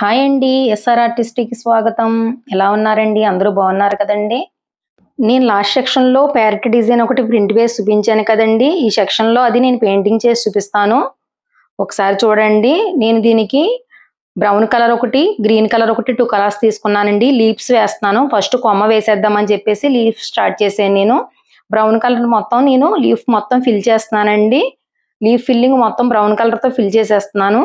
Hi అండి SR ఆర్టిస్ట్కి స్వాగతం. ఎలా ఉన్నారండి? అందరూ బాగున్నారు కదండి? నేను లాస్ట్ సెక్షన్లో ప్యారెట్ డిజైన్ ఒకటి ప్రింట్ వేసి చూపించాను కదండి. ఈ సెక్షన్లో అది నేను పెయింటింగ్ చేసి చూపిస్తాను. ఒకసారి చూడండి. నేను దీనికి బ్రౌన్ కలర్ ఒకటి గ్రీన్ కలర్ ఒకటి టూ కలర్స్ తీసుకున్నానండి. లీవ్స్ వేస్తున్నాను. ఫస్ట్ కొమ్మ వేసేద్దామని చెప్పేసి లీఫ్ స్టార్ట్ చేశాను నేను. బ్రౌన్ కలర్ మొత్తం నేను లీఫ్ మొత్తం ఫిల్ చేస్తున్నానండి. లీఫ్ ఫిల్లింగ్ మొత్తం బ్రౌన్ కలర్తో ఫిల్ చేసేస్తున్నాను.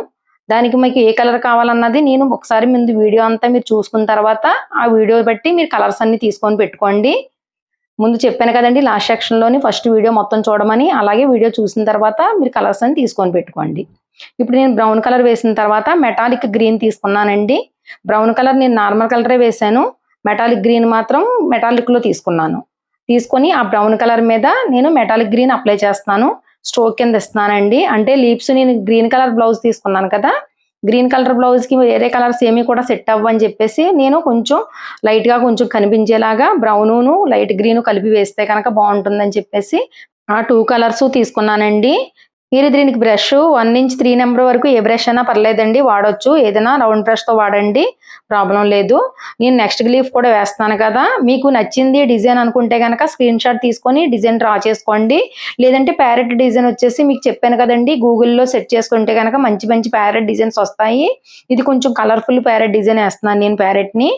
దానికి మీకు ఏ కలర్ కావాలన్నది నేను ఒకసారి ముందు వీడియో అంతా మీరు చూసుకున్న తర్వాత ఆ వీడియో బట్టి మీరు కలర్స్ అన్ని తీసుకొని పెట్టుకోండి. ముందు చెప్పాను కదండి లాస్ట్ సెక్షన్లోని ఫస్ట్ వీడియో మొత్తం చూడమని అలాగే వీడియో చూసిన తర్వాత మీరు కలర్స్ అన్ని తీసుకొని పెట్టుకోండి. ఇప్పుడు నేను బ్రౌన్ కలర్ వేసిన తర్వాత మెటాలిక్ గ్రీన్ తీసుకున్నానండి. బ్రౌన్ కలర్ నేను నార్మల్ కలరే వేసాను మెటాలిక్ గ్రీన్ మాత్రం మెటాలిక్లో తీసుకున్నాను. తీసుకొని ఆ బ్రౌన్ కలర్ మీద నేను మెటాలిక్ గ్రీన్ అప్లై చేస్తున్నాను. స్ట్రోక్ కింద ఇస్తున్నానండి. అంటే లీప్స్ నేను గ్రీన్ కలర్ బ్లౌజ్ తీసుకున్నాను కదా. గ్రీన్ కలర్ బ్లౌజ్కి వేరే కలర్స్ ఏమీ కూడా సెట్ అవ్వని చెప్పేసి నేను కొంచెం లైట్గా కొంచెం కనిపించేలాగా బ్రౌను లైట్ గ్రీన్ కలిపి వేస్తే కనుక బాగుంటుందని చెప్పేసి ఆ టూ కలర్స్ తీసుకున్నానండి. మీరు దీనికి brush one inch three number వరకు ఏ బ్రష్ అయినా పర్లేదండి వాడొచ్చు. ఏదైనా రౌండ్ బ్రష్తో వాడండి ప్రాబ్లం లేదు. నేను నెక్స్ట్ గ్లీఫ్ కూడా వేస్తాను కదా మీకు నచ్చింది డిజైన్ అనుకుంటే కనుక స్క్రీన్ షాట్ తీసుకొని డిజైన్ డ్రా చేసుకోండి. లేదంటే ప్యారెట్ డిజైన్ వచ్చేసి మీకు చెప్పాను కదండి గూగుల్లో సెట్ చేసుకుంటే కనుక మంచి మంచి ప్యారెట్ డిజైన్స్ వస్తాయి. ఇది కొంచెం కలర్ఫుల్ ప్యారెట్ డిజైన్ వేస్తున్నాను నేను ప్యారెట్ని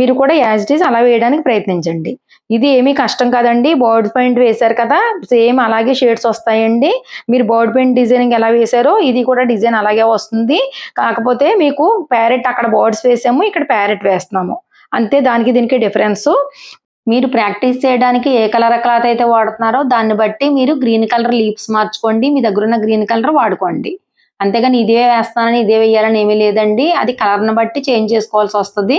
మీరు కూడా యాజ్ ఇట్ ఈజ్ అలా వేయడానికి ప్రయత్నించండి. ఇది ఏమీ కష్టం కాదండి బోర్డ్ పాయింట్ వేశారు కదా సేమ్ అలాగే షేడ్స్ వస్తాయండి. మీరు బోర్డ్ పెయింట్ డిజైనింగ్ ఎలా వేశారో ఇది కూడా డిజైన్ అలాగే వస్తుంది. కాకపోతే మీకు ప్యారెట్ అక్కడ బోర్డ్స్ వేసాము ఇక్కడ ప్యారెట్ వేస్తున్నాము. అంతే దానికి దీనికి డిఫరెన్స్. మీరు ప్రాక్టీస్ చేయడానికి ఏ కలర్ క్లాత్ అయితే వాడుతున్నారో దాన్ని బట్టి మీరు గ్రీన్ కలర్ లీవ్స్ మార్చుకోండి మీ దగ్గర ఉన్న గ్రీన్ కలర్ వాడుకోండి. అంతేగాని ఇదే వేస్తానని ఇదే వేయాలని ఏమీ లేదండి. అది కలర్ని బట్టి చేంజ్ చేసుకోవాల్సి వస్తుంది.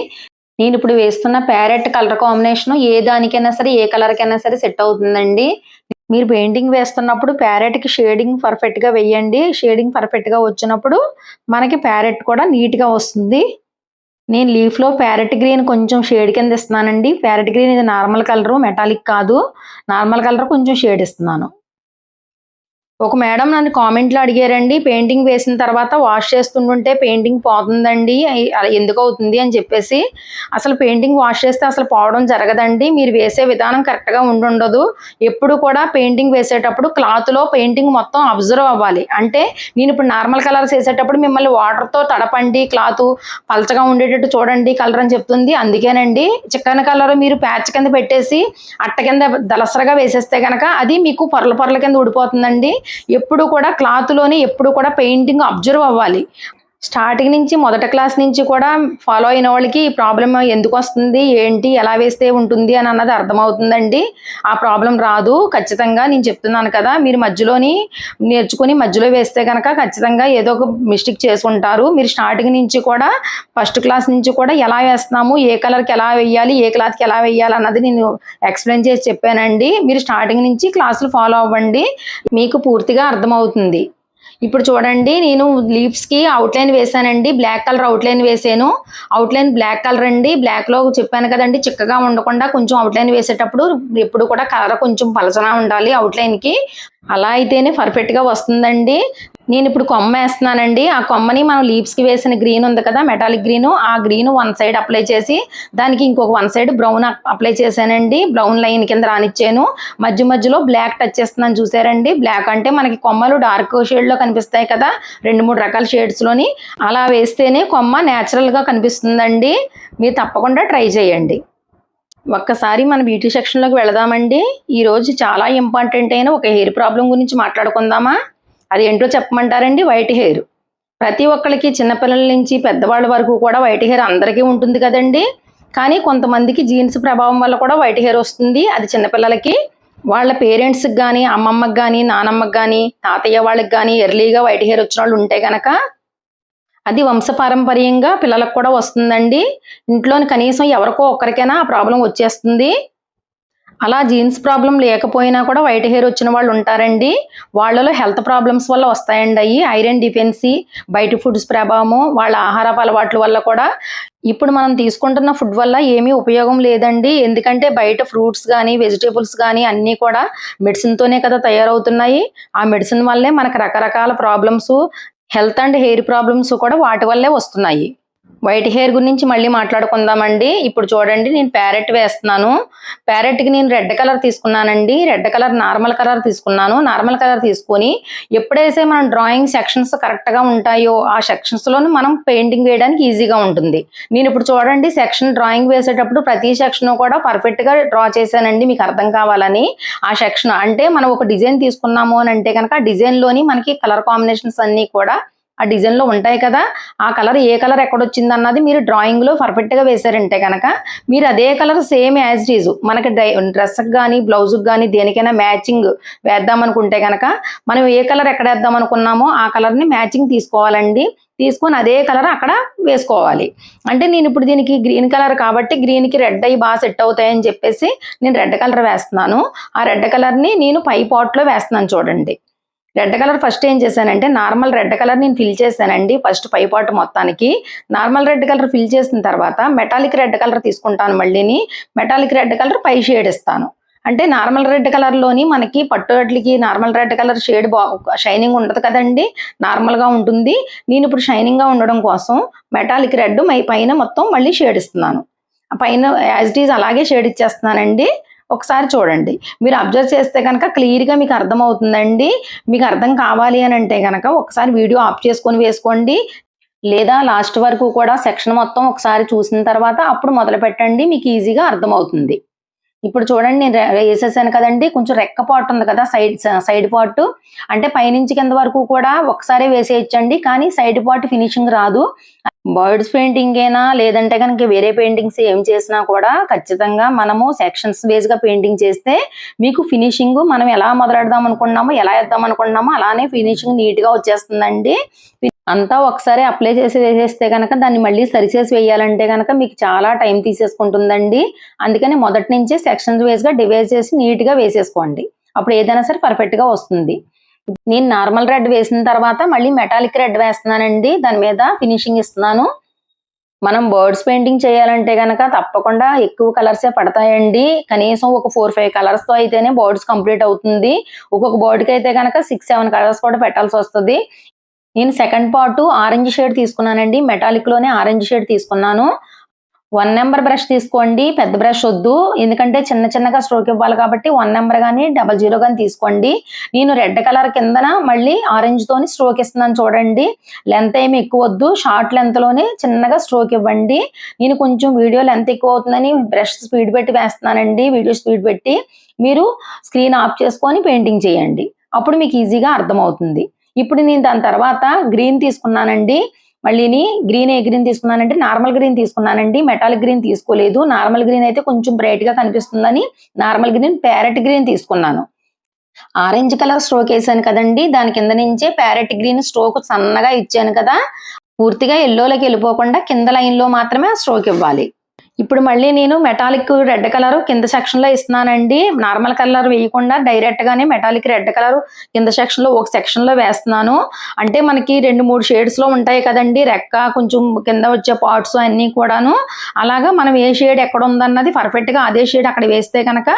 నేను ఇప్పుడు వేస్తున్న ప్యారెట్ కలర్ కాంబినేషన్ ఏ దానికైనా సరే ఏ కలర్కైనా సరే సెట్ అవుతుందండి. మీరు పెయింటింగ్ వేస్తున్నప్పుడు ప్యారెట్కి షేడింగ్ పర్ఫెక్ట్గా వేయండి. షేడింగ్ పర్ఫెక్ట్గా వచ్చినప్పుడు మనకి ప్యారెట్ కూడా నీట్గా వస్తుంది. నేను లీఫ్లో ప్యారెట్ గ్రీన్ కొంచెం షేడ్ కింద ఇస్తున్నానండి. ప్యారెట్ గ్రీన్ ఇది నార్మల్ కలరు మెటాలిక్ కాదు. నార్మల్ కలర్ కొంచెం షేడ్ ఇస్తున్నాను. ఒక మేడం నన్ను కామెంట్లో అడిగారండి పెయింటింగ్ వేసిన తర్వాత వాష్ చేస్తుంటుంటే పెయింటింగ్ పోతుందండి ఎందుకు అవుతుంది అని చెప్పేసి. అసలు పెయింటింగ్ వాష్ చేస్తే అసలు పోవడం జరగదండి మీరు వేసే విధానం కరెక్ట్గా ఉండుండదు. ఎప్పుడు కూడా పెయింటింగ్ వేసేటప్పుడు క్లాత్లో పెయింటింగ్ మొత్తం అబ్జర్వ్ అవ్వాలి. అంటే నేను ఇప్పుడు నార్మల్ కలర్స్ వేసేటప్పుడు మిమ్మల్ని వాటర్తో తడపండి క్లాత్ పలచగా ఉండేటట్టు చూడండి కలర్ అని చెప్తుంది. అందుకేనండి చిక్కన కలర్ మీరు ప్యాచ్ కింద పెట్టేసి అట్ట కింద దలసరగా వేసేస్తే కనుక అది మీకు పొరల పొరల కింద ఊడిపోతుందండి. ఎప్పుడు కూడా క్లాత్లోనే ఎప్పుడు కూడా పెయింటింగ్ అబ్జర్వ్ అవ్వాలి. స్టార్టింగ్ నుంచి మొదట క్లాస్ నుంచి కూడా ఫాలో అయిన వాళ్ళకి ఈ ప్రాబ్లం ఎందుకు వస్తుంది ఏంటి ఎలా వేస్తే ఉంటుంది అని అన్నది అర్థమవుతుందండి. ఆ ప్రాబ్లం రాదు. ఖచ్చితంగా నేను చెప్తున్నాను కదా మీరు మధ్యలోని నేర్చుకుని మధ్యలో వేస్తే కనుక ఖచ్చితంగా ఏదో ఒక మిస్టేక్ చేసుకుంటారు మీరు స్టార్టింగ్ నుంచి కూడా ఫస్ట్ క్లాస్ నుంచి కూడా ఎలా వేస్తున్నాము ఏ కలర్కి ఎలా వేయాలి ఏ క్లాత్కి ఎలా వేయాలి అన్నది నేను ఎక్స్ప్లెయిన్ చేసి చెప్పానండి. మీరు స్టార్టింగ్ నుంచి క్లాసులు ఫాలో అవ్వండి. మీకు పూర్తిగా అర్థమవుతుంది. ఇప్పుడు చూడండి నేను లీవ్స్కి అవుట్లైన్ వేసానండి బ్లాక్ కలర్ అవుట్లైన్ వేసాను. అవుట్లైన్ బ్లాక్ కలర్ అండి. బ్లాక్లో చెప్పాను కదండి చిక్కగా ఉండకుండా కొంచెం అవుట్లైన్ వేసేటప్పుడు ఎప్పుడు కూడా కలర్ కొంచెం పలచగా ఉండాలి అవుట్లైన్కి అలా అయితేనే పర్ఫెక్ట్గా వస్తుందండి. నేను ఇప్పుడు కొమ్మ వేస్తున్నానండి. ఆ కొమ్మని మనం లీవ్స్కి వేసిన గ్రీన్ ఉంది కదా మెటాలిక్ గ్రీన్ ఆ గ్రీన్ వన్ సైడ్ అప్లై చేసి దానికి ఇంకొక వన్ సైడ్ బ్రౌన్ అప్లై చేశానండి. బ్రౌన్ లైన్ కింద రానిచ్చాను. మధ్య మధ్యలో బ్లాక్ టచ్ చేస్తున్నాను చూసారండి. బ్లాక్ అంటే మనకి కొమ్మలు డార్క్ షేడ్లో కనిపిస్తాయి కదా రెండు మూడు రకాల షేడ్స్లోని అలా వేస్తేనే కొమ్మ న్యాచురల్గా కనిపిస్తుందండి. మీరు తప్పకుండా ట్రై చేయండి. ఒక్కసారి మన బ్యూటీ సెక్షన్లోకి వెళదామండి. ఈరోజు చాలా ఇంపార్టెంట్ అయిన ఒక హెయిర్ ప్రాబ్లం గురించి మాట్లాడుకుందామా? అది ఏంటో చెప్పమంటారండి? వైట్ హెయిర్ ప్రతి ఒక్కరికి చిన్నపిల్లల నుంచి పెద్దవాళ్ళ వరకు కూడా వైట్ హెయిర్ అందరికీ ఉంటుంది కదండి. కానీ కొంతమందికి జీన్స్ ప్రభావం వల్ల కూడా వైట్ హెయిర్ వస్తుంది. అది చిన్నపిల్లలకి. వాళ్ళ పేరెంట్స్కి కానీ అమ్మమ్మకి కానీ నానమ్మకి కానీ తాతయ్య వాళ్ళకి కానీ ఎర్లీగా వైట్ హెయిర్ వచ్చిన వాళ్ళు ఉంటే కనుక అది వంశపారంపర్యంగా పిల్లలకు కూడా వస్తుందండి. ఇంట్లోని కనీసం ఎవరికో ఒక్కరికైనా ఆ ప్రాబ్లం వచ్చేస్తుంది. అలా జీన్స్ ప్రాబ్లం లేకపోయినా కూడా వైట్ హెయిర్ వచ్చిన వాళ్ళు ఉంటారండి. వాళ్ళలో హెల్త్ ప్రాబ్లమ్స్ వల్ల వస్తాయండి అవి ఐరన్ డిఫెన్సీ బయట ఫుడ్స్ ప్రభావము వాళ్ళ ఆహారపు అలవాట్ల వల్ల కూడా. ఇప్పుడు మనం తీసుకుంటున్న ఫుడ్ వల్ల ఏమీ ఉపయోగం లేదండి. ఎందుకంటే బయట ఫ్రూట్స్ కానీ వెజిటేబుల్స్ కానీ అన్నీ కూడా మెడిసిన్తోనే కదా తయారవుతున్నాయి. ఆ మెడిసిన్ వల్లే మనకు రకరకాల problems health and hair problems కూడా వాటి వల్లే వస్తున్నాయి. వైట్ హెయిర్ గురించి మళ్ళీ మాట్లాడుకుందామండి. ఇప్పుడు చూడండి నేను ప్యారెట్ వేస్తున్నాను. ప్యారెట్కి నేను రెడ్ కలర్ తీసుకున్నానండి. రెడ్ కలర్ నార్మల్ కలర్ తీసుకున్నాను. నార్మల్ కలర్ తీసుకొని ఎప్పుడైతే మనం డ్రాయింగ్ సెక్షన్స్ కరెక్ట్గా ఉంటాయో ఆ సెక్షన్స్లోనే మనం పెయింటింగ్ వేయడానికి ఈజీగా ఉంటుంది. నేను ఇప్పుడు చూడండి సెక్షన్ డ్రాయింగ్ వేసేటప్పుడు ప్రతి సెక్షన్ కూడా పర్ఫెక్ట్గా డ్రా చేశానండి. మీకు అర్థం కావాలని. ఆ సెక్షన్ అంటే మనం ఒక డిజైన్ తీసుకున్నాము అని అంటే కనుక డిజైన్లోని మనకి కలర్ కాంబినేషన్స్ అన్నీ కూడా ఆ డిజైన్లో ఉంటాయి కదా ఆ కలర్ ఏ కలర్ ఎక్కడొచ్చింది అన్నది మీరు డ్రాయింగ్లో పర్ఫెక్ట్గా వేశారంటే కనుక మీరు అదే colour same as it is మనకి డ్రెస్కి కానీ బ్లౌజ్కి కానీ దేనికైనా మ్యాచింగ్ వేద్దాం అనుకుంటే కనుక మనం ఏ కలర్ ఎక్కడ వేద్దాం అనుకున్నామో ఆ కలర్ని మ్యాచింగ్ తీసుకోవాలండి. తీసుకొని అదే కలర్ అక్కడ వేసుకోవాలి. అంటే నేను ఇప్పుడు దీనికి గ్రీన్ కలర్ కాబట్టి గ్రీన్కి రెడ్ అయ్యి బాగా సెట్ అవుతాయని చెప్పేసి నేను రెడ్ కలర్ వేస్తున్నాను. ఆ రెడ్ కలర్ని నేను పై పాట్లో వేస్తున్నాను చూడండి. రెడ్ కలర్ ఫస్ట్ ఏం చేశానంటే నార్మల్ రెడ్ కలర్ నేను ఫిల్ చేశానండి ఫస్ట్ పైపాటు మొత్తానికి. నార్మల్ రెడ్ కలర్ ఫిల్ చేసిన తర్వాత మెటాలిక్ రెడ్ కలర్ తీసుకుంటాను మళ్ళీని. మెటాలిక్ రెడ్ కలర్ పై షేడ్ ఇస్తాను. అంటే నార్మల్ రెడ్ కలర్లోని మనకి పట్టుగట్లకి నార్మల్ రెడ్ కలర్ షేడ్ బా షైనింగ్ ఉండదు కదండి. నార్మల్గా ఉంటుంది. నేను ఇప్పుడు షైనింగ్గా ఉండడం కోసం మెటాలిక్ రెడ్ మై పైన మొత్తం మళ్ళీ షేడ్ ఇస్తున్నాను. పైన యాజ్ ఇట్ ఈజ్ అలాగే షేడ్ ఇచ్చేస్తున్నానండి. ఒకసారి చూడండి. మీరు అబ్జర్వ్ చేస్తే కనుక క్లియర్గా మీకు అర్థమవుతుందండి. మీకు అర్థం కావాలి అని అంటే కనుక ఒకసారి వీడియో ఆఫ్ చేసుకొని వేసుకోండి. లేదా లాస్ట్ వరకు కూడా సెక్షన్ మొత్తం ఒకసారి చూసిన తర్వాత అప్పుడు మొదలు పెట్టండి మీకు ఈజీగా అర్థమవుతుంది. ఇప్పుడు చూడండి నేను వేసేసాను కదండి. కొంచెం రెక్క పాట్ ఉంది కదా సైడ్ సైడ్ పార్ట్ అంటే పైనుంచి కింద వరకు కూడా ఒకసారి వేసేయచ్చండి. కానీ సైడ్ పార్ట్ ఫినిషింగ్ రాదు. బర్డ్స్ పెయింటింగ్ అయినా లేదంటే కనుక వేరే పెయింటింగ్స్ ఏం చేసినా కూడా ఖచ్చితంగా మనము సెక్షన్స్ బేస్గా పెయింటింగ్ చేస్తే మీకు ఫినిషింగ్ మనం ఎలా మొదలెడదాం అనుకున్నామో ఎలా వేద్దాం అనుకున్నామో అలానే ఫినిషింగ్ నీట్గా వచ్చేస్తుందండి. అంతా ఒకసారి అప్లై చేసి వేసేస్తే కనుక దాన్ని మళ్ళీ సరిచేసి వేయాలంటే కనుక మీకు చాలా టైం తీసేసుకుంటుందండి. అందుకని మొదటి నుంచే సెక్షన్స్ వైజ్గా డివైడ్ చేసి నీట్గా వేసేసుకోండి. అప్పుడు ఏదైనా సరే పర్ఫెక్ట్గా వస్తుంది. నేను నార్మల్ రెడ్ వేసిన తర్వాత మళ్ళీ మెటాలిక్ రెడ్ వేస్తున్నానండి. దాని మీద ఫినిషింగ్ ఇస్తున్నాను. మనం బర్డ్స్ పెయింటింగ్ చేయాలంటే కనుక తప్పకుండా ఎక్కువ కలర్సే పడతాయండి. కనీసం ఒక ఫోర్ ఫైవ్ కలర్స్తో అయితేనే బర్డ్స్ కంప్లీట్ అవుతుంది. ఒక్కొక్క బర్డ్కి అయితే కనుక సిక్స్ సెవెన్ కలర్స్ కూడా పెట్టాల్సి వస్తుంది. నేను సెకండ్ పార్ట్ ఆరెంజ్ షేడ్ తీసుకున్నానండి. మెటాలిక్లోనే ఆరెంజ్ షేడ్ తీసుకున్నాను. వన్ నెంబర్ బ్రష్ తీసుకోండి. పెద్ద బ్రష్ వద్దు. ఎందుకంటే చిన్న చిన్నగా స్ట్రోక్ ఇవ్వాలి కాబట్టి వన్ నెంబర్ కానీ డబల్ జీరో కానీ తీసుకోండి. నేను రెడ్ కలర్ కిందన మళ్ళీ ఆరెంజ్ తోని స్ట్రోక్ ఇస్తున్నాను చూడండి. లెంత్ ఏమి ఎక్కువ వద్దు. షార్ట్ లెంత్లోనే చిన్నగా స్ట్రోక్ ఇవ్వండి. నేను కొంచెం వీడియో లెంత్ ఎక్కువ అవుతుందని బ్రష్ స్పీడ్ పెట్టి వేస్తున్నానండి. వీడియో స్పీడ్ పెట్టి మీరు స్క్రీన్ ఆఫ్ చేసుకొని పెయింటింగ్ చేయండి. అప్పుడు మీకు ఈజీగా అర్థమవుతుంది. ఇప్పుడు నేను దాని తర్వాత గ్రీన్ తీసుకున్నానండి. మళ్ళీని గ్రీన్ ఏ గ్రీన్ తీసుకున్నానంటే నార్మల్ గ్రీన్ తీసుకున్నానండి. మెటాలిక్ గ్రీన్ తీసుకోలేదు. నార్మల్ గ్రీన్ అయితే కొంచెం బ్రైట్గా కనిపిస్తుందని నార్మల్ గ్రీన్ ప్యారెట్ గ్రీన్ తీసుకున్నాను. ఆరెంజ్ కలర్ స్ట్రోక్ వేసాను కదండి. దాని కింద నుంచే ప్యారెట్ గ్రీన్ స్ట్రోక్ సన్నగా ఇచ్చాను కదా. పూర్తిగా ఎల్లోలోకి వెళ్ళిపోకుండా కింద లైన్లో మాత్రమే స్ట్రోక్ ఇవ్వాలి. ఇప్పుడు మళ్ళీ నేను మెటాలిక్ రెడ్ కలర్ కింద సెక్షన్లో ఇస్తున్నానండి. నార్మల్ కలర్ వేయకుండా డైరెక్ట్ గానే మెటాలిక్ రెడ్ కలర్ కింద సెక్షన్లో ఒక సెక్షన్లో వేస్తున్నాను. అంటే మనకి రెండు మూడు షేడ్స్లో ఉంటాయి కదండి. రెక్క కొంచెం కింద వచ్చే పార్ట్స్ అన్నీ కూడాను. అలాగా మనం ఏ షేడ్ ఎక్కడ ఉందన్నది పర్ఫెక్ట్గా అదే షేడ్ అక్కడ వేస్తే కనుక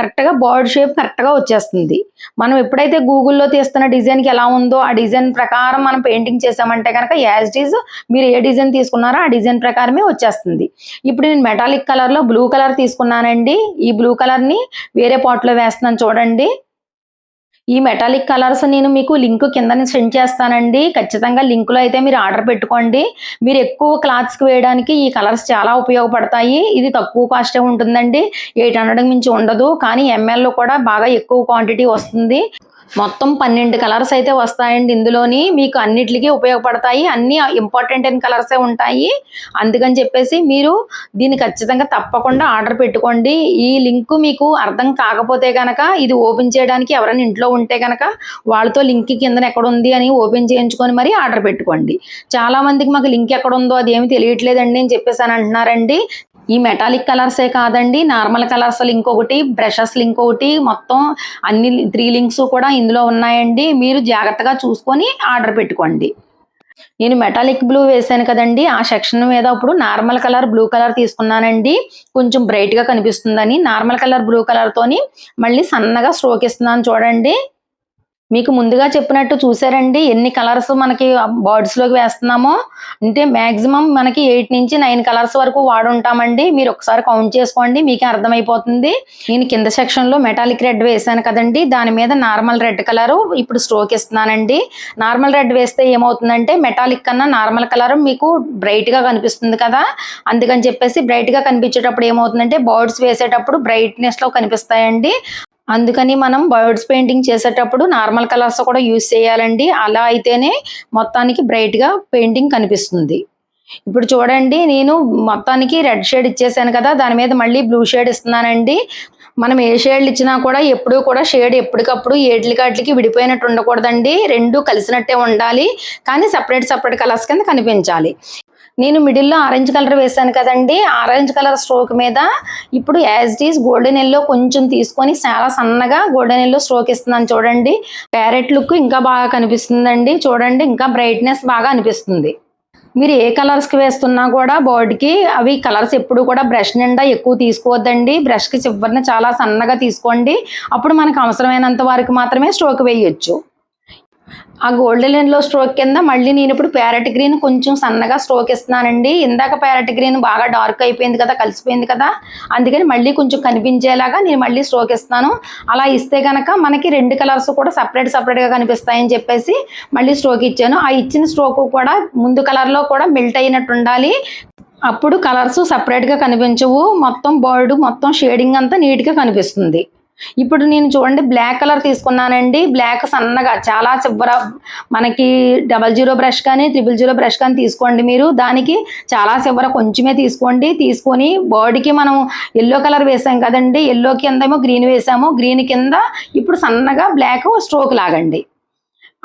కరెక్ట్గా షేప్ కరెక్ట్గా వచ్చేస్తుంది. మనం ఎప్పుడైతే గూగుల్లో తీస్తున్న డిజైన్కి ఎలా ఉందో ఆ డిజైన్ ప్రకారం మనం పెయింటింగ్ చేసామంటే కనుక యాజ్ ఇట్ ఈజ్ మీరు ఏ డిజైన్ తీసుకున్నారో ఆ డిజైన్ ప్రకారమే వచ్చేస్తుంది. ఇప్పుడు నేను మెటాలిక్ కలర్లో బ్లూ కలర్ తీసుకున్నానండి. ఈ బ్లూ కలర్ని వేరే పాట్లో వేస్తున్నాను చూడండి. ఈ మెటాలిక్ కలర్స్ నేను మీకు లింక్ కింద సెండ్ చేస్తానండి. ఖచ్చితంగా లింకులో అయితే మీరు ఆర్డర్ పెట్టుకోండి. మీరు ఎక్కువ క్లాత్స్కి వేయడానికి ఈ కలర్స్ చాలా ఉపయోగపడతాయి. ఇది తక్కువ కాస్టే ఉంటుందండి. ఎయిట్ హండ్రెడ్ మించి ఉండదు. కానీ ఎంఎల్లో కూడా బాగా ఎక్కువ క్వాంటిటీ వస్తుంది. మొత్తం పన్నెండు కలర్స్ అయితే వస్తాయండి ఇందులోని. మీకు అన్నిటికీ ఉపయోగపడతాయి. అన్ని ఇంపార్టెంట్ అయిన కలర్సే ఉంటాయి. అందుకని చెప్పేసి మీరు దీన్ని ఖచ్చితంగా తప్పకుండా ఆర్డర్ పెట్టుకోండి. ఈ లింక్ మీకు అర్థం కాకపోతే కనుక ఇది ఓపెన్ చేయడానికి ఎవరైనా ఇంట్లో ఉంటే కనుక వాళ్ళతో లింక్ కింద ఎక్కడ ఉంది అని ఓపెన్ చేయించుకొని మరీ ఆర్డర్ పెట్టుకోండి. చాలా మందికి మాకు లింక్ ఎక్కడ ఉందో అది ఏమి తెలియట్లేదండి అని చెప్పేసి అని అంటున్నారండి. ఈ మెటాలిక్ కలర్సే కాదండి నార్మల్ కలర్స్ లింక్ ఒకటి ఇంకొకటి లింక్ ఒకటి మొత్తం అన్ని త్రీ లింక్స్ కూడా ఇందులో ఉన్నాయండి. మీరు జాగ్రత్తగా చూసుకొని ఆర్డర్ పెట్టుకోండి. నేను మెటాలిక్ బ్లూ వేసాను కదండి ఆ సెక్షన్ మీద ఇప్పుడు నార్మల్ కలర్ బ్లూ కలర్ తీసుకున్నానండి. కొంచెం బ్రైట్గా కనిపిస్తుందని నార్మల్ కలర్ బ్లూ కలర్ తోని మళ్ళీ సన్నగా స్ట్రోక్ ఇస్తున్నాను చూడండి. మీకు ముందుగా చెప్పినట్టు చూసారండి ఎన్ని కలర్స్ మనకి బర్డ్స్లోకి వేస్తున్నామో. అంటే మాక్సిమం మనకి ఎయిట్ నుంచి నైన్ కలర్స్ వరకు వాడుంటామండి. మీరు ఒకసారి కౌంట్ చేసుకోండి మీకే అర్థమైపోతుంది. నేను కింద సెక్షన్లో మెటాలిక్ రెడ్ వేసాను కదండి దాని మీద నార్మల్ రెడ్ కలర్ ఇప్పుడు స్ట్రోక్ ఇస్తున్నానండి. నార్మల్ రెడ్ వేస్తే ఏమవుతుందంటే మెటాలిక్ కన్నా నార్మల్ కలర్ మీకు బ్రైట్గా కనిపిస్తుంది కదా. అందుకని చెప్పేసి బ్రైట్గా కనిపించేటప్పుడు ఏమవుతుందంటే బర్డ్స్ వేసేటప్పుడు బ్రైట్నెస్లో కనిపిస్తాయండి. అందుకని మనం బర్డ్స్ పెయింటింగ్ చేసేటప్పుడు నార్మల్ కలర్స్ కూడా యూజ్ చేయాలండి. అలా అయితేనే మొత్తానికి బ్రైట్గా పెయింటింగ్ కనిపిస్తుంది. ఇప్పుడు చూడండి నేను మొత్తానికి రెడ్ షేడ్ ఇచ్చేసాను కదా దాని మీద మళ్ళీ బ్లూ షేడ్ ఇస్తున్నానండి. మనం ఏ షేడ్లు ఇచ్చినా కూడా ఎప్పుడూ కూడా షేడ్ ఎప్పటికప్పుడు ఏట్లి కాట్లకి విడిపోయినట్టు ఉండకూడదండి. రెండు కలిసినట్టే ఉండాలి. కానీ సపరేట్ సపరేట్ కలర్స్ కింద కనిపించాలి. నేను మిడిల్లో ఆరెంజ్ కలర్ వేసాను కదండి. ఆరెంజ్ కలర్ స్ట్రోక్ మీద ఇప్పుడు యాజ్ ఈజ్ గోల్డెన్ ఎల్లో కొంచెం తీసుకొని చాలా సన్నగా గోల్డెన్ ఎల్లో స్ట్రోక్ ఇస్తున్నాను చూడండి. ప్యారెట్ లుక్ ఇంకా బాగా కనిపిస్తుందండి. చూడండి ఇంకా బ్రైట్నెస్ బాగా అనిపిస్తుంది. మీరు ఏ కలర్స్కి వేస్తున్నా కూడా బోర్డ్కి అవి కలర్స్ ఎప్పుడు కూడా బ్రష్ నిండా ఎక్కువ తీసుకోవద్దండి. బ్రష్కి చివరిన చాలా సన్నగా తీసుకోండి. అప్పుడు మనకు అవసరమైనంత వరకు మాత్రమే స్ట్రోక్ వేయొచ్చు. ఆ గోల్డ్ లైన్లో స్ట్రోక్ కింద మళ్ళీ నేను ఇప్పుడు ప్యారెట్ గ్రీన్ కొంచెం సన్నగా స్ట్రోక్ ఇస్తున్నానండి. ఇందాక ప్యారెట్ గ్రీన్ బాగా డార్క్ అయిపోయింది కదా కలిసిపోయింది కదా అందుకని మళ్ళీ కొంచెం కనిపించేలాగా నేను మళ్ళీ స్ట్రోక్ ఇస్తాను అలా ఇస్తే కనుక మనకి రెండు కలర్స్ కూడా సపరేట్ సపరేట్గా కనిపిస్తాయని చెప్పేసి మళ్ళీ స్ట్రోక్ ఇచ్చాను. ఆ ఇచ్చిన స్ట్రోక్ కూడా ముందు కలర్లో కూడా మెల్ట్ అయినట్టు ఉండాలి. అప్పుడు కలర్స్ సపరేట్గా కనిపించవు. మొత్తం బర్డ్ మొత్తం షేడింగ్ అంతా నీట్గా కనిపిస్తుంది. ఇప్పుడు నేను చూడండి బ్లాక్ కలర్ తీసుకున్నానండి. బ్లాక్ సన్నగా చాలా చివర మనకి డబల్ జీరో బ్రష్ కానీ త్రిబుల్ జీరో బ్రష్ కానీ తీసుకోండి మీరు. దానికి చాలా చివర కొంచెమే తీసుకోండి. తీసుకొని బాడీకి మనం ఎల్లో కలర్ వేసాం కదండి. ఎల్లో కింద ఏమో గ్రీన్ వేసాము. గ్రీన్ కింద ఇప్పుడు సన్నగా బ్లాక్ స్ట్రోక్ లాగండి.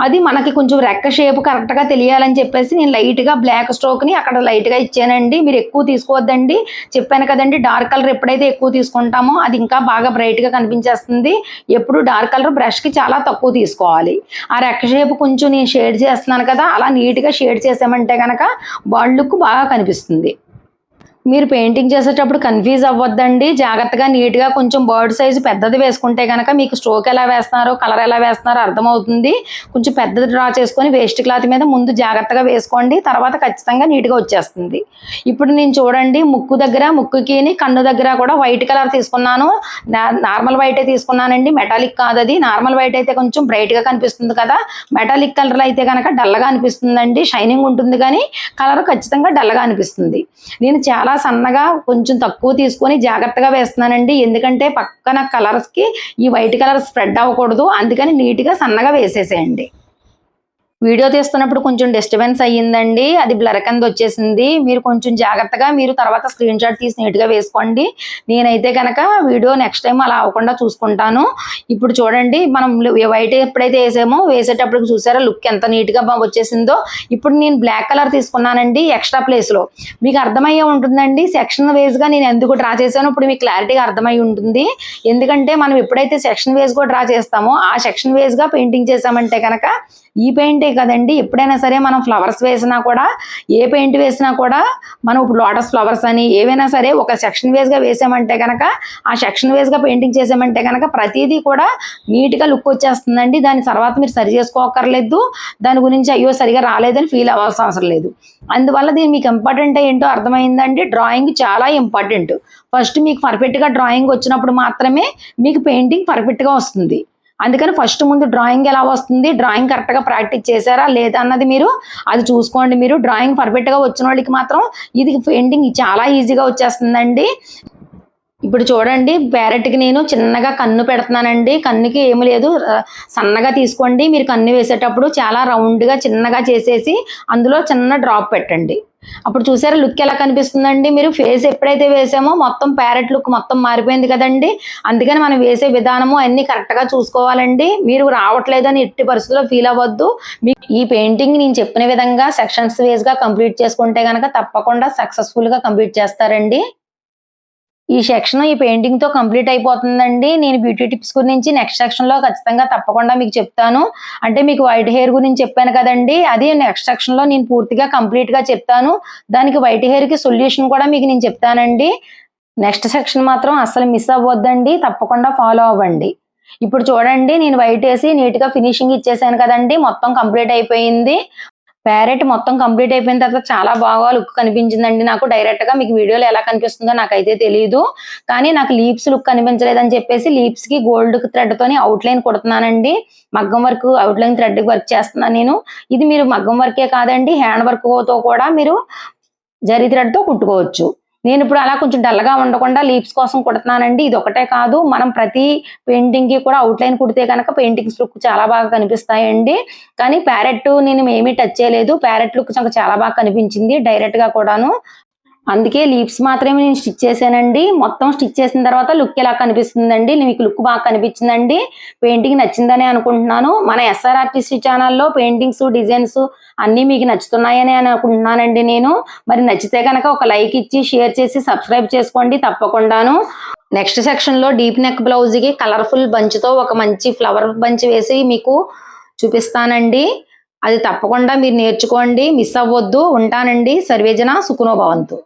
అది మనకి కొంచెం రెక్క షేప్ కరెక్ట్గా తెలియాలని చెప్పేసి నేను లైట్గా బ్లాక్ స్ట్రోక్ని అక్కడ లైట్గా ఇచ్చానండి. మీరు ఎక్కువ తీసుకోవద్దండి. చెప్పాను కదండి డార్క్ కలర్ ఎప్పుడైతే ఎక్కువ తీసుకుంటామో అది ఇంకా బాగా బ్రైట్గా కనిపించేస్తుంది. ఎప్పుడు డార్క్ కలర్ బ్రష్కి చాలా తక్కువ తీసుకోవాలి. ఆ రెక్క షేప్ కొంచెం నేను షేడ్ చేస్తున్నాను కదా అలా నీట్గా షేడ్ చేసామంటే కనుక బాల్ లుక్ బాగా కనిపిస్తుంది. మీరు పెయింటింగ్ చేసేటప్పుడు కన్ఫ్యూజ్ అవ్వద్దండి. జాగ్రత్తగా నీట్గా కొంచెం బర్డ్ సైజు పెద్దది వేసుకుంటే కనుక మీకు స్ట్రోక్ ఎలా వేస్తున్నారో కలర్ ఎలా వేస్తున్నారో అర్థమవుతుంది. కొంచెం పెద్దది డ్రా చేసుకొని వేస్ట్ క్లాత్ మీద ముందు జాగ్రత్తగా వేసుకోండి. తర్వాత ఖచ్చితంగా నీట్గా వచ్చేస్తుంది. ఇప్పుడు నేను చూడండి ముక్కు దగ్గర ముక్కుకి కన్ను దగ్గర కూడా వైట్ కలర్ తీసుకున్నాను. నా- నార్మల్ వైటే తీసుకున్నానండి. మెటాలిక్ కాదు అది నార్మల్ వైట్ అయితే కొంచెం బ్రైట్గా కనిపిస్తుంది కదా. మెటాలిక్ కలర్ అయితే కనుక డల్గా అనిపిస్తుందండి. షైనింగ్ ఉంటుంది కానీ కలర్ ఖచ్చితంగా డల్గా అనిపిస్తుంది. నేను చాలా సన్నగా కొంచెం తక్కువ తీసుకొని జాగ్రత్తగా వేస్తున్నానండి. ఎందుకంటే పక్కన కలర్స్కి ఈ వైట్ కలర్ స్ప్రెడ్ అవ్వకూడదు. అందుకని నీట్గా సన్నగా వేసేసేయండి. వీడియో తీస్తున్నప్పుడు కొంచెం డిస్టర్బెన్స్ అయ్యిందండి. అది బ్లర్ కింద వచ్చేసింది. మీరు కొంచెం జాగ్రత్తగా మీరు తర్వాత స్క్రీన్ షాట్ తీసి నీట్గా వేసుకోండి. నేనైతే కనుక వీడియో నెక్స్ట్ టైం అలా అవ్వకుండా చూసుకుంటాను. ఇప్పుడు చూడండి మనం వైట్ ఎప్పుడైతే వేసామో వేసేటప్పుడు చూసారా లుక్ ఎంత నీట్గా వచ్చేసిందో. ఇప్పుడు నేను బ్లాక్ కలర్ తీసుకున్నానండి ఎక్స్ట్రా ప్లేస్లో మీకు అర్థమయ్యే ఉంటుందండి సెక్షన్ వేస్గా నేను ఎందుకు డ్రా చేశానో ఇప్పుడు మీకు క్లారిటీగా అర్థమై ఉంటుంది. ఎందుకంటే మనం ఎప్పుడైతే సెక్షన్ వేస్గా డ్రా చేస్తామో ఆ సెక్షన్ వేస్గా పెయింటింగ్ చేసామంటే కనుక ఈ పెయింటే కదండి? ఎప్పుడైనా సరే మనం ఫ్లవర్స్ వేసినా కూడా ఏ పెయింట్ వేసినా కూడా మనం ఇప్పుడు లోటస్ ఫ్లవర్స్ అని ఏవైనా సరే ఒక సెక్షన్ వేస్గా వేసామంటే కనుక ఆ సెక్షన్ వేస్గా పెయింటింగ్ చేసామంటే కనుక ప్రతిదీ కూడా నీట్గా లుక్ వచ్చేస్తుందండి. దాని తర్వాత మీరు సరి చేసుకోకర్లేదు దాని గురించి అయ్యో సరిగా రాలేదని ఫీల్ అవ్వాల్సిన అవసరం లేదు. అందువల్ల దీని మీకు ఇంపార్టెంట్ ఏంటో అర్థమైందండి. డ్రాయింగ్ చాలా ఇంపార్టెంట్ ఫస్ట్ మీకు పర్ఫెక్ట్గా డ్రాయింగ్ వచ్చినప్పుడు మాత్రమే మీకు పెయింటింగ్ పర్ఫెక్ట్గా వస్తుంది. అందుకని ఫస్ట్ ముందు డ్రాయింగ్ ఎలా వస్తుంది? డ్రాయింగ్ కరెక్ట్గా ప్రాక్టీస్ చేశారా? లేదా అన్నది మీరు అది చూసుకోండి మీరు. డ్రాయింగ్ పర్ఫెక్ట్గా వచ్చిన వాళ్ళకి మాత్రం ఇది పెయింటింగ్ చాలా ఈజీగా వచ్చేస్తుందండి. ఇప్పుడు చూడండి ప్యారెట్కి నేను చిన్నగా కన్ను పెడుతున్నానండి. కన్నుకి ఏమి లేదు. సన్నగా తీసుకోండి. మీరు కన్ను వేసేటప్పుడు చాలా రౌండ్గా చిన్నగా చేసేసి అందులో చిన్న డ్రాప్ పెట్టండి. అప్పుడు చూసారా లుక్ ఎలా కనిపిస్తుందండి? మీరు ఫేస్ ఎప్పుడైతే వేసామో మొత్తం ప్యారెట్ లుక్ మొత్తం మారిపోయింది కదండి. అందుకని మనం వేసే విధానము అన్ని కరెక్ట్గా చూసుకోవాలండి. మీరు రావట్లేదని ఎట్టి పరిస్థితుల్లో ఫీల్ అవ్వద్దు. మీ ఈ పెయింటింగ్ నేను చెప్పిన విధంగా సెక్షన్స్ వేస్గా కంప్లీట్ చేసుకుంటే కనుక తప్పకుండా సక్సెస్ఫుల్గా కంప్లీట్ చేస్తారండి. ఈ సెక్షన్ ఈ పెయింటింగ్తో కంప్లీట్ అయిపోతుందండి. నేను బ్యూటీ టిప్స్ గురించి నెక్స్ట్ సెక్షన్లో ఖచ్చితంగా తప్పకుండా మీకు చెప్తాను. అంటే మీకు వైట్ హెయిర్ గురించి చెప్పాను కదండి. అది నెక్స్ట్ సెక్షన్లో నేను పూర్తిగా కంప్లీట్గా చెప్తాను. దానికి వైట్ హెయిర్కి సొల్యూషన్ కూడా మీకు నేను చెప్తానండి. నెక్స్ట్ సెక్షన్ మాత్రం అస్సలు మిస్ అవ్వద్దండి. తప్పకుండా ఫాలో అవ్వండి. ఇప్పుడు చూడండి నేను వైట్ వేసి నీట్గా ఫినిషింగ్ ఇచ్చేసాను కదండి. మొత్తం కంప్లీట్ అయిపోయింది. ప్యారెట్ మొత్తం కంప్లీట్ అయిపోయిన తర్వాత చాలా బాగా లుక్ కనిపించిందండి. నాకు డైరెక్ట్గా మీకు వీడియోలో ఎలా కనిపిస్తుందో నాకైతే తెలియదు కానీ నాకు లీప్స్ లుక్ కనిపించలేదని చెప్పేసి లీప్స్కి గోల్డ్ థ్రెడ్ తోని అవుట్ లైన్ కుడుతున్నానండి. మగ్గం work out line thread work చేస్తున్నాను నేను. ఇది మీరు మగ్గం వర్కే కాదండి హ్యాండ్ వర్క్తో కూడా మీరు జరీ థ్రెడ్తో కుట్టుకోవచ్చు. నేను ఇప్పుడు అలా కొంచెం డల్గా ఉండకుండా లీప్స్ కోసం కుడుతున్నానండి. ఇది ఒకటే కాదు మనం ప్రతి పెయింటింగ్కి కూడా అవుట్ లైన్ కుడితే కనుక పెయింటింగ్స్ లుక్ చాలా బాగా కనిపిస్తాయండి. కానీ ప్యారెట్ నేను ఏమీ టచ్ చేయలేదు. ప్యారెట్ లుక్ నాకు చాలా బాగా కనిపించింది డైరెక్ట్గా కూడాను. అందుకే లీప్స్ మాత్రమే నేను స్టిచ్ చేశానండి. మొత్తం స్టిచ్ చేసిన తర్వాత లుక్ ఎలా కనిపిస్తుందండి? మీకు లుక్ బాగా కనిపించిందండి. పెయింటింగ్ నచ్చిందని అనుకుంటున్నాను. మన ఎస్ఆర్ఆర్టీసీ ఛానల్లో పెయింటింగ్స్ డిజైన్స్ అన్నీ మీకు నచ్చుతున్నాయని అని అనుకుంటున్నానండి నేను. మరి నచ్చితే కనుక ఒక లైక్ ఇచ్చి షేర్ చేసి సబ్స్క్రైబ్ చేసుకోండి తప్పకుండాను. నెక్స్ట్ సెక్షన్లో డీప్ నెక్ బ్లౌజ్కి కలర్ఫుల్ బంచ్తో ఒక మంచి ఫ్లవర్ బంచ్ వేసి మీకు చూపిస్తానండి. అది తప్పకుండా మీరు నేర్చుకోండి. మిస్ అవ్వద్దు. ఉంటానండి. సర్వేజన సుఖనో భవంతు.